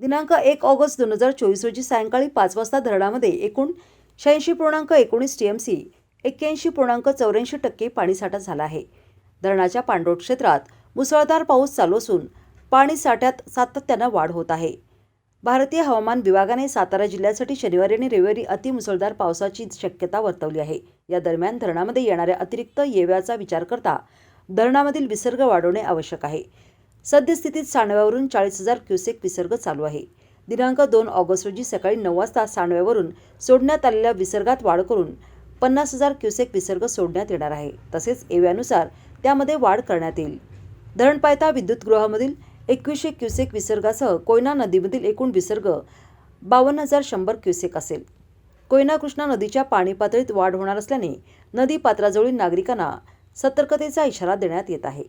दिनांक एक ऑगस्ट दोन हजार चोवीस रोजी सायंकाळी पाच वाजता धरणामध्ये एकूण शहाऐंशी पूर्णांक एकोणीस टी एम सी एक्क्याऐंशी पूर्णांक चौऱ्याऐंशी टक्के पाणीसाठा झाला आहे. धरणाच्या पाणलोट क्षेत्रात मुसळधार पाऊस चालू असून पाणी साठ्यात सातत्यानं वाढ होत आहे. भारतीय हवामान विभागाने सातारा जिल्ह्यासाठी शनिवारी आणि रविवारी अतिमुसळधार पावसाची शक्यता वर्तवली आहे. या दरम्यान धरणामध्ये येणाऱ्या अतिरिक्त येव्याचा विचार करता धरणामधील विसर्ग वाढवणे आवश्यक आहे. सद्यस्थितीत सांडव्यावरून चाळीस हजार क्युसेक विसर्ग चालू आहे. दिनांक दोन ऑगस्ट रोजी सकाळी नऊ वाजता सांडव्यावरून सोडण्यात आलेल्या विसर्गात वाढ करून पन्नास हजार क्युसेक विसर्ग सोडण्यात येणार आहे. तसेच एव्यानुसार त्यामध्ये वाढ करण्यात येईल. धरण पायथा विद्युतगृहामधील एकवीसशे क्युसेक विसर्गासह कोयना नदीमधील एकूण विसर्ग बावन्न हजार शंभर क्युसेक असेल. कोयना कृष्णा नदीच्या पाणी पातळीत वाढ होणार असल्याने नदी पात्राजवळील नागरिकांना सतर्कतेचा इशारा देण्यात येत आहे.